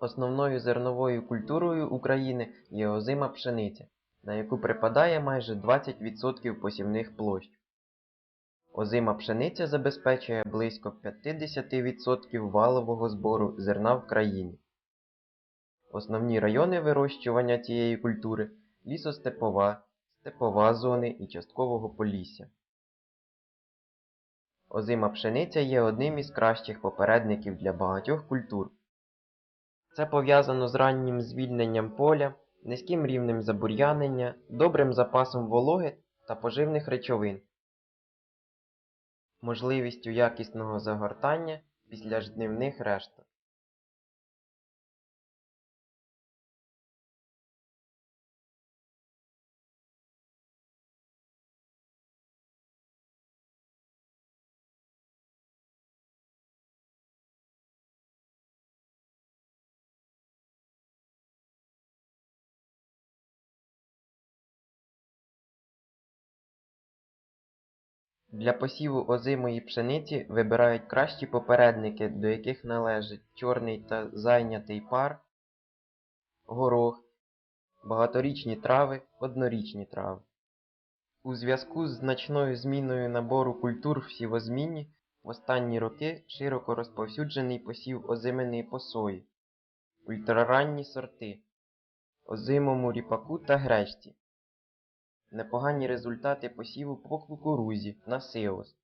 Основною зерновою культурою України є озима пшениця, на яку припадає майже 20% посівних площ. Озима пшениця забезпечує близько 50% валового збору зерна в країні. Основні райони вирощування цієї культури лісостепова, степова зони і часткового полісся. Озима пшениця є одним із кращих попередників для багатьох культур. Це пов'язано з раннім звільненням поля, низьким рівнем забур'янення, добрим запасом вологи та поживних речовин, можливістю якісного загортання після жнивних решток. Для посіву озимої пшениці вибирають кращі попередники, до яких належать чорний та зайнятий пар, горох, багаторічні трави, однорічні трави. У зв'язку з значною зміною набору культур в сівозміні в останні роки широко розповсюджений посів озимини по сої, ультраранні сорти, озимому ріпаку та гречці. Непогані результати посіву по кукурузі на силос.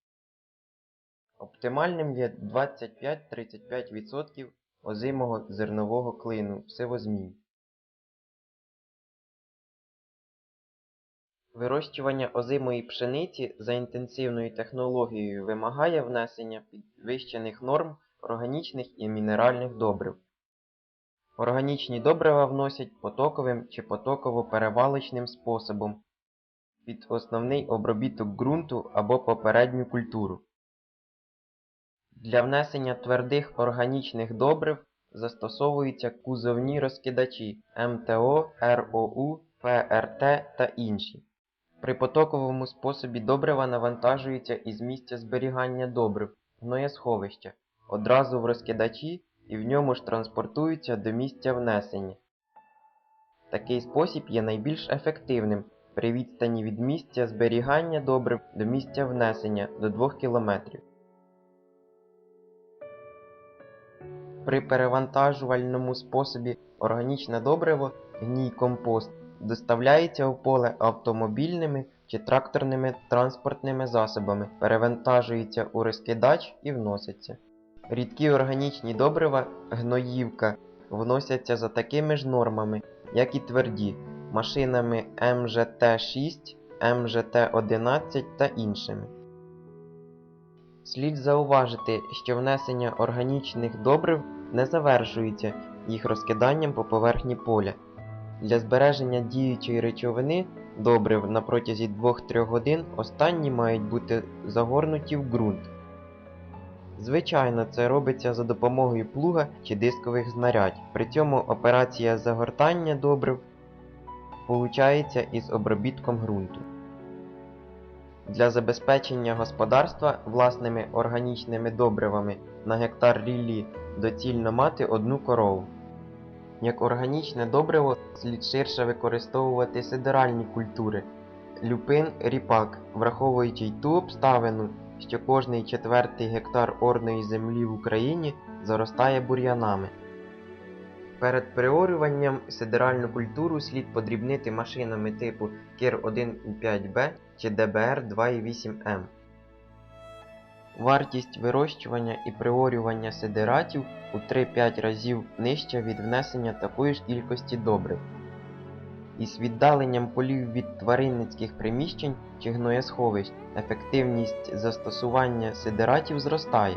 Оптимальним є 25-35% озимого зернового клину в сивозміні. Вирощування озимої пшениці за інтенсивною технологією вимагає внесення підвищених норм органічних і мінеральних добрив. Органічні добрива вносять потоковим чи потоково-перевалочним способом під основний обробіток ґрунту або попередню культуру. Для внесення твердих органічних добрив застосовуються кузовні розкидачі МТО, РОУ, ПРТ та інші. При потоковому способі добрива навантажуються із місця зберігання добрив, гноєсховища, одразу в розкидачі і в ньому ж транспортуються до місця внесення. Такий спосіб є найбільш ефективним при відстані від місця зберігання добрив до місця внесення до 2 км. При перевантажувальному способі органічне добриво гній компост доставляється в поле автомобільними чи тракторними транспортними засобами, перевантажується у розкидач і вноситься. Рідкі органічні добрива гноївка вносяться за такими ж нормами, як і тверді, машинами МЖТ-6, МЖТ-11 та іншими. Слід зауважити, що внесення органічних добрив не завершується їх розкиданням по поверхні поля. Для збереження діючої речовини добрив на протязі 2-3 годин останні мають бути загорнуті в ґрунт. Звичайно, це робиться за допомогою плуга чи дискових знарядь. При цьому операція загортання добрив получається із обробітком ґрунту. Для забезпечення господарства власними органічними добривами на гектар ріллі доцільно мати одну корову. Як органічне добриво слід ширше використовувати сидеральні культури люпин, ріпак, враховуючи й ту обставину, що кожний четвертий гектар орної землі в Україні заростає бур'янами. Перед приорюванням сидеральну культуру слід подрібнити машинами типу Кір 1,5Б чи ДБР 2,8М. Вартість вирощування і приорювання сидератів у 3-5 разів нижча від внесення такої ж кількості добрив. Із віддаленням полів від тваринницьких приміщень чи гноєсховищ ефективність застосування сидератів зростає.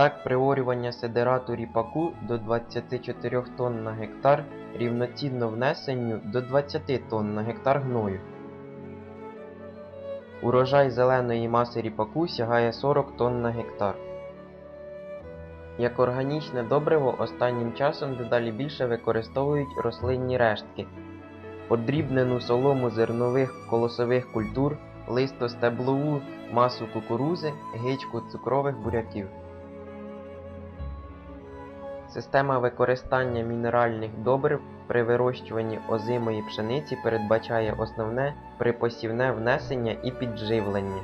Так, приорювання сидерату ріпаку до 24 тонн на гектар рівноцінно внесенню до 20 тонн на гектар гною. Урожай зеленої маси ріпаку сягає 40 тонн на гектар. Як органічне добриво останнім часом дедалі більше використовують рослинні рештки, подрібнену солому зернових колосових культур, листостеблову масу кукурузи, гичку цукрових буряків. Система використання мінеральних добрив при вирощуванні озимої пшениці передбачає основне припосівне внесення і підживлення.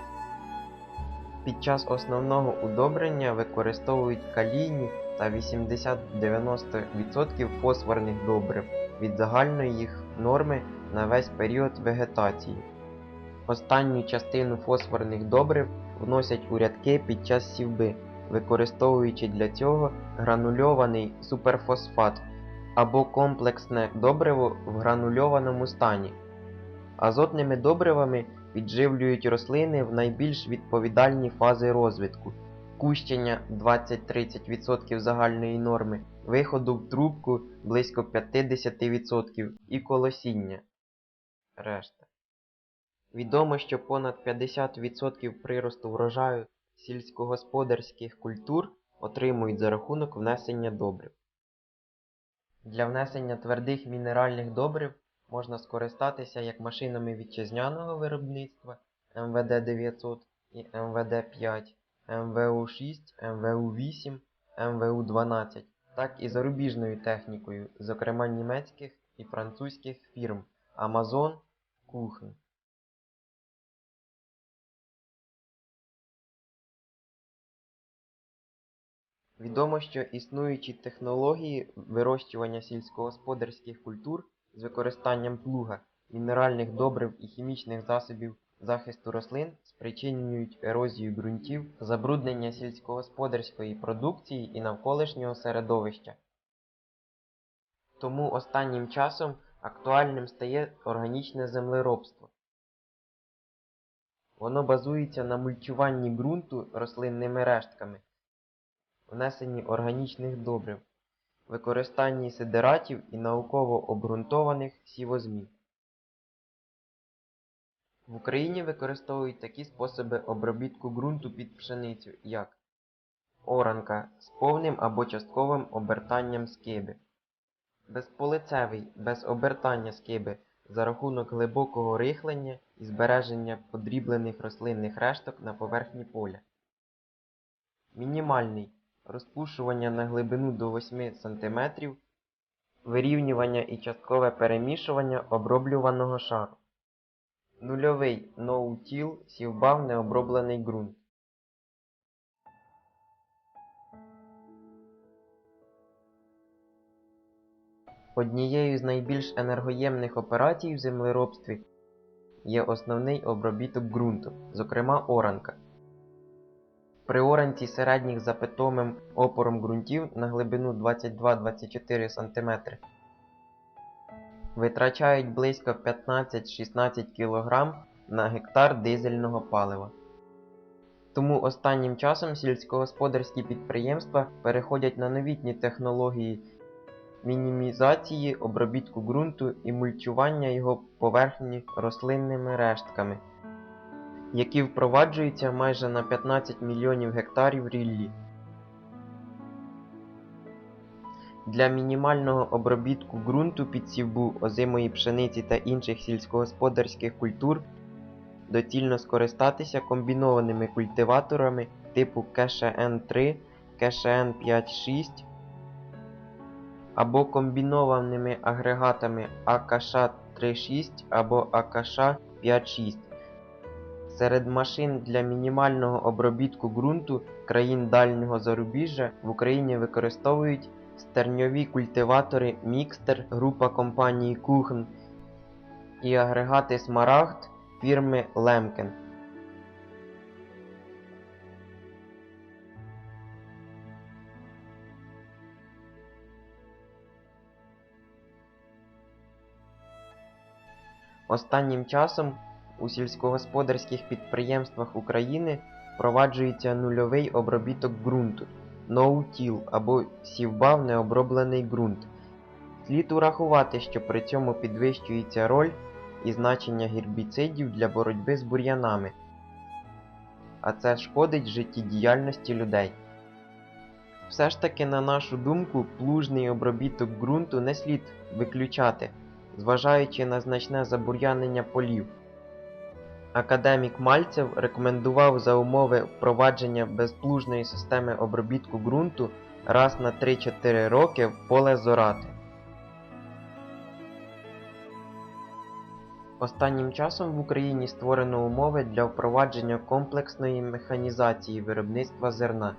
Під час основного удобрення використовують калійні та 80-90% фосфорних добрив від загальної їх норми на весь період вегетації. Останню частину фосфорних добрив вносять у рядки під час сівби, використовуючи для цього гранульований суперфосфат або комплексне добриво в гранульованому стані. Азотними добривами підживлюють рослини в найбільш відповідальні фази розвитку, кущення 20-30% загальної норми, виходу в трубку близько 50% і колосіння. Решта. Відомо, що понад 50% приросту врожаю сільськогосподарських культур отримують за рахунок внесення добрив. Для внесення твердих мінеральних добрив можна скористатися як машинами вітчизняного виробництва МВД-900 і МВД-5, МВУ-6, МВУ-8, МВУ-12, так і зарубіжною технікою, зокрема німецьких і французьких фірм Amazon, Kuchen. Відомо, що існуючі технології вирощування сільськогосподарських культур з використанням плуга, мінеральних добрив і хімічних засобів захисту рослин спричинюють ерозію ґрунтів, забруднення сільськогосподарської продукції і навколишнього середовища. Тому останнім часом актуальним стає органічне землеробство. Воно базується на мульчуванні ґрунту рослинними рештками, внесенні органічних добрив, використанні сидератів і науково обґрунтованих сівозмін. В Україні використовують такі способи обробітку ґрунту під пшеницю, як оранка з повним або частковим обертанням скиби, безполицевий без обертання скиби за рахунок глибокого рихлення і збереження подріблених рослинних решток на поверхні поля. Мінімальний розпушування на глибину до 8 см, вирівнювання і часткове перемішування оброблюваного шару. Нульовий ноу-тіл сівбав необроблений ґрунт. Однією з найбільш енергоємних операцій в землеробстві є основний обробіток ґрунту, зокрема оранка. При оранці середніх за питомим опором ґрунтів на глибину 22-24 см витрачають близько 15-16 кг на гектар дизельного палива. Тому останнім часом сільськогосподарські підприємства переходять на новітні технології мінімізації обробітку ґрунту і мульчування його поверхні рослинними рештками, які впроваджуються майже на 15 мільйонів гектарів ріллі. Для мінімального обробітку ґрунту під сівбу озимої пшениці та інших сільськогосподарських культур доцільно скористатися комбінованими культиваторами типу КШН3, КШН5-6 або комбінованими агрегатами АКШ-3.6 або АКШ-5.6. Серед машин для мінімального обробітку ґрунту країн дальнього зарубіжжя в Україні використовують стерньові культиватори Мікстер група компанії Kuchen і агрегати Смарагд фірми Lemken. Останнім часом у сільськогосподарських підприємствах України впроваджується нульовий обробіток ґрунту no-till або сівба в необроблений ґрунт. Слід урахувати, що при цьому підвищується роль і значення гербіцидів для боротьби з бур'янами, а це шкодить життєдіяльності людей. Все ж таки, на нашу думку, плужний обробіток ґрунту не слід виключати, зважаючи на значне забур'янення полів. Академік Мальцев рекомендував за умови впровадження безплужної системи обробітку ґрунту раз на 3-4 роки в поле зорати. Останнім часом в Україні створено умови для впровадження комплексної механізації виробництва зерна.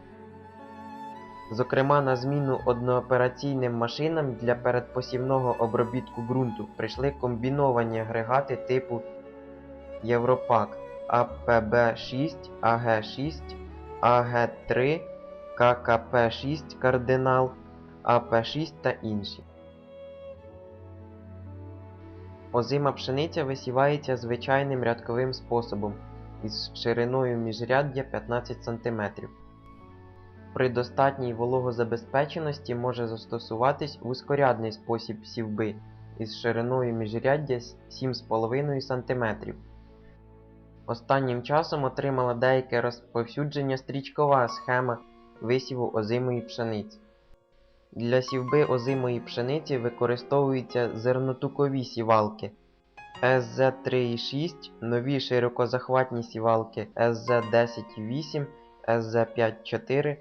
Зокрема, на зміну одноопераційним машинам для передпосівного обробітку ґрунту прийшли комбіновані агрегати типу Європак АПБ6, АГ6, АГ3, ККП6 Кардинал, АП6 та інші. Озима пшениця висівається звичайним рядковим способом із шириною міжряддя 15 см. При достатній вологозабезпеченості може застосуватись ускорядний спосіб сівби із шириною міжряддя 7,5 см. Останнім часом отримала деяке розповсюдження стрічкова схема висіву озимої пшениці. Для сівби озимої пшениці використовуються зернотукові сівалки СЗ3,6, нові широкозахватні сівалки СЗ10,8, СЗ5,4.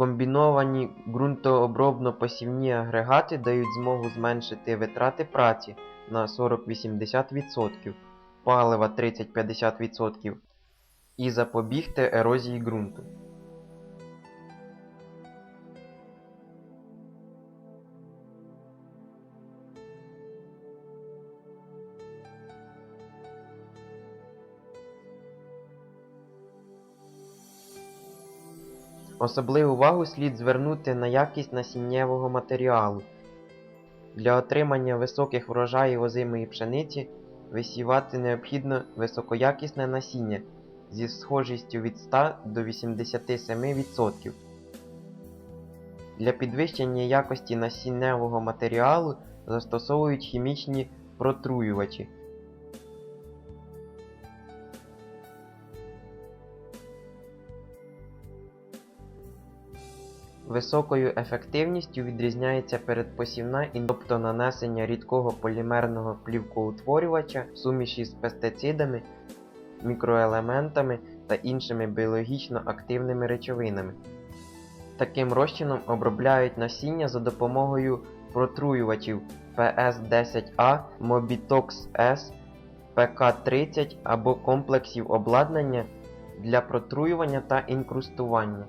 Комбіновані ґрунтообробно-посівні агрегати дають змогу зменшити витрати праці на 40-80%, палива 30-50% і запобігти ерозії ґрунту. Особливу увагу слід звернути на якість насіннєвого матеріалу. Для отримання високих врожаїв озимої пшениці висівати необхідно високоякісне насіння зі схожістю від 100 до 87%. Для підвищення якості насінневого матеріалу застосовують хімічні протруювачі. Високою ефективністю відрізняється передпосівна і тобто нанесення рідкого полімерного плівкоутворювача в суміші з пестицидами, мікроелементами та іншими біологічно активними речовинами. Таким розчином обробляють насіння за допомогою протруювачів PS10A, Mobitox S, PK30 або комплексів обладнання для протруювання та інкрустування.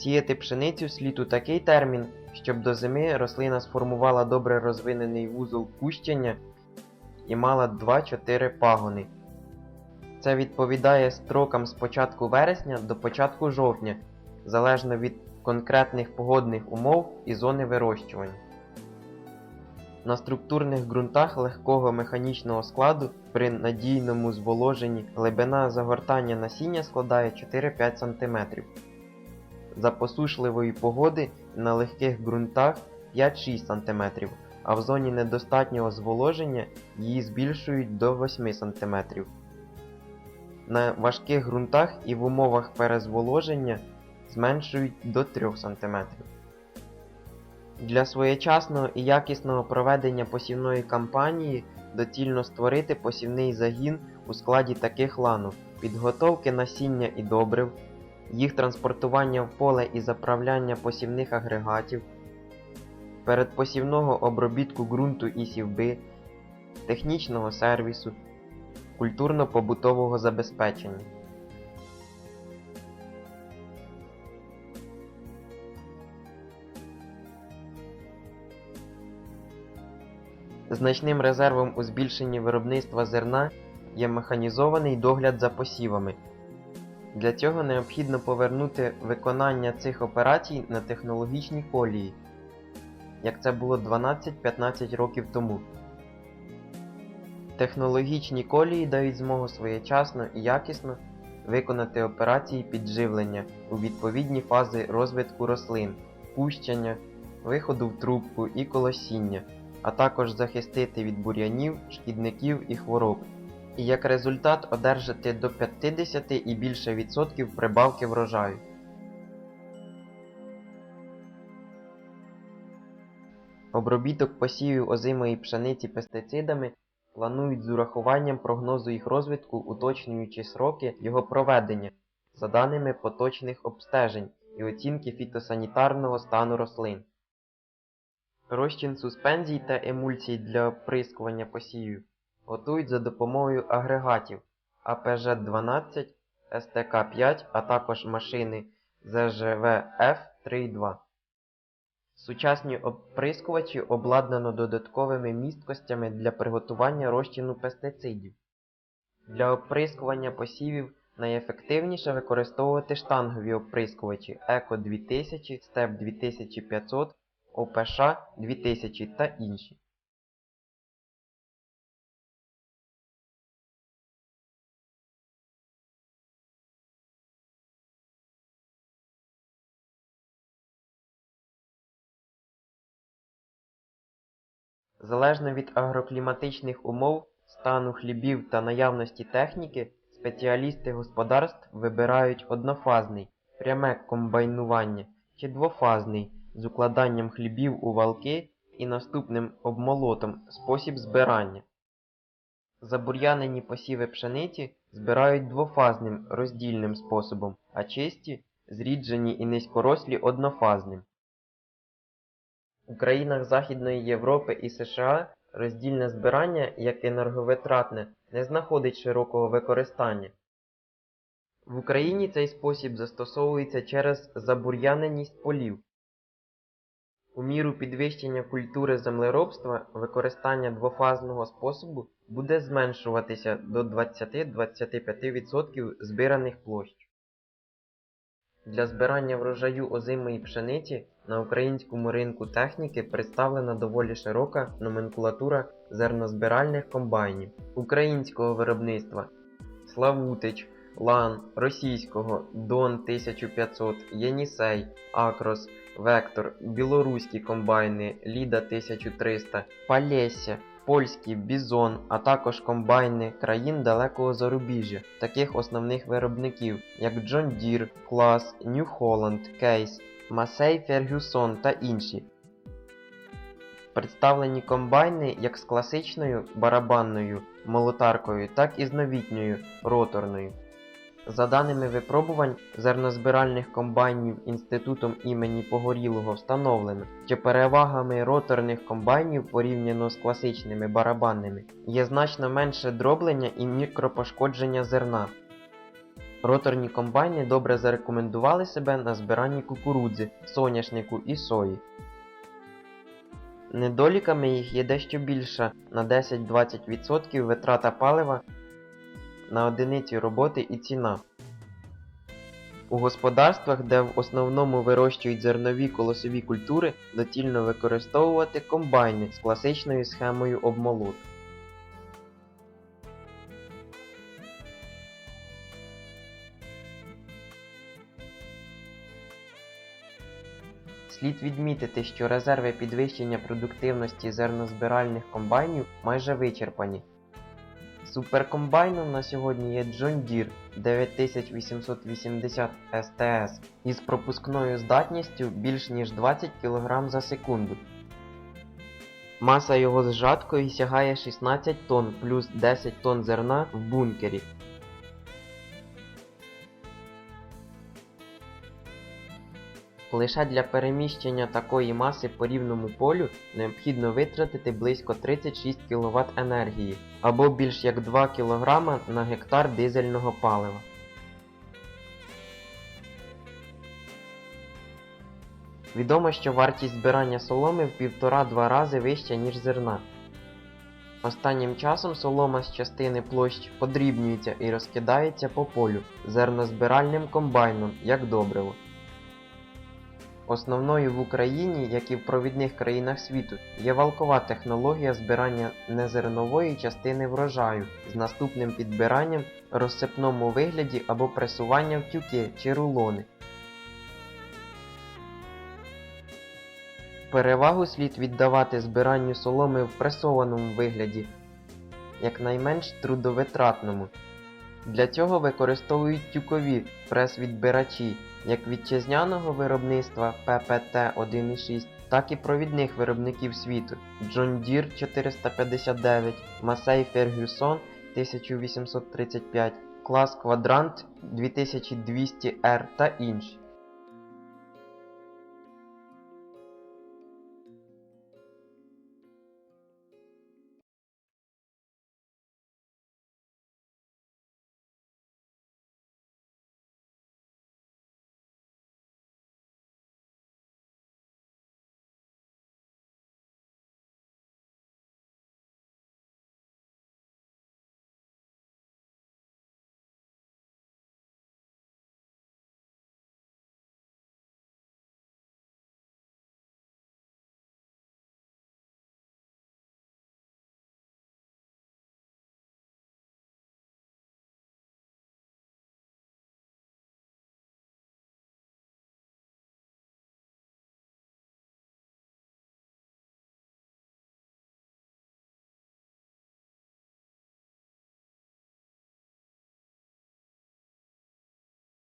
Сіяти пшеницю слід у такий термін, щоб до зими рослина сформувала добре розвинений вузол кущення і мала 2-4 пагони. Це відповідає строкам з початку вересня до початку жовтня, залежно від конкретних погодних умов і зони вирощування. На структурних ґрунтах легкого механічного складу при надійному зволоженні глибина загортання насіння складає 4-5 см. За посушливої погоди на легких ґрунтах 5-6 см, а в зоні недостатнього зволоження її збільшують до 8 см. На важких ґрунтах і в умовах перезволоження зменшують до 3 см. Для своєчасного і якісного проведення посівної кампанії доцільно створити посівний загін у складі таких ланок підготовки насіння і добрив, їх транспортування в поле і заправляння посівних агрегатів, передпосівного обробітку ґрунту і сівби, технічного сервісу, культурно-побутового забезпечення. Значним резервом у збільшенні виробництва зерна є механізований догляд за посівами. Для цього необхідно повернути виконання цих операцій на технологічні колії, як це було 12-15 років тому. Технологічні колії дають змогу своєчасно і якісно виконати операції підживлення у відповідні фази розвитку рослин, пущення, виходу в трубку і колосіння, а також захистити від бур'янів, шкідників і хвороб і як результат одержати до 50 і більше відсотків прибавки врожаю. Обробіток посівів озимої пшениці пестицидами планують з урахуванням прогнозу їх розвитку, уточнюючи сроки його проведення за даними поточних обстежень і оцінки фітосанітарного стану рослин. Розчин суспензій та емульсій для оприскування посівів готують за допомогою агрегатів АПЖ-12, СТК-5, а також машини ЗЖВ-Ф3.2. Сучасні оприскувачі обладнано додатковими місткостями для приготування розчину пестицидів. Для оприскування посівів найефективніше використовувати штангові оприскувачі ЕКО 2000, СТЕП 2500, ОПШ 2000 та інші. Залежно від агрокліматичних умов, стану хлібів та наявності техніки, спеціалісти господарств вибирають однофазний пряме комбайнування чи двофазний з укладанням хлібів у валки і наступним обмолотом спосіб збирання. Забур'янені посіви пшениці збирають двофазним роздільним способом, а чисті, зріджені і низькорослі однофазним. У країнах Західної Європи і США роздільне збирання, як енерговитратне, не знаходить широкого використання. В Україні цей спосіб застосовується через забур'яненість полів. У міру підвищення культури землеробства використання двофазного способу буде зменшуватися до 20-25% збираних площ. Для збирання врожаю озимої пшениці на українському ринку техніки представлена доволі широка номенклатура зернозбиральних комбайнів українського виробництва. Славутич, Лан, російського Дон 1500, Єнісей, Акрос, Вектор, білоруські комбайни Ліда 1300, Палєся, польський Бізон, а також комбайни країн далекого зарубіжжя, таких основних виробників, як John Deere, Клас, New Holland, Case, Massey Ferguson та інші. Представлені комбайни як з класичною барабанною молотаркою, так і з новітньою роторною. За даними випробувань зернозбиральних комбайнів Інститутом імені Погорілого встановлено, що перевагами роторних комбайнів порівняно з класичними барабанними є значно менше дроблення і мікропошкодження зерна. Роторні комбайни добре зарекомендували себе на збиранні кукурудзи, соняшнику і сої. Недоліками їх є дещо більша на 10-20% витрата палива на одиницю роботи і ціна. У господарствах, де в основному вирощують зернові колосові культури, доцільно використовувати комбайни з класичною схемою обмолоту. Слід відмітити, що резерви підвищення продуктивності зернозбиральних комбайнів майже вичерпані. Суперкомбайном на сьогодні є John Deere 9880 STS із пропускною здатністю більш ніж 20 кг за секунду. Маса його з жаткою сягає 16 тонн плюс 10 тонн зерна в бункері. Лише для переміщення такої маси по рівному полю необхідно витратити близько 36 кВт енергії або більш як 2 кг на гектар дизельного палива. Відомо, що вартість збирання соломи в півтора-два рази вища, ніж зерна. Останнім часом солома з частини площ подрібнюється і розкидається по полю зернозбиральним комбайном як добриво. Основною в Україні, як і в провідних країнах світу, є валкова технологія збирання незернової частини врожаю з наступним підбиранням в розсипному вигляді або пресування в тюки чи рулони. Перевагу слід віддавати збиранню соломи в пресованому вигляді, якнайменш трудовитратному. Для цього використовують тюкові прес-відбирачі як вітчизняного виробництва PPT 1.6, так і провідних виробників світу John Deere 459, Massey Ferguson 1835, клас Quadrant 2200R та інші.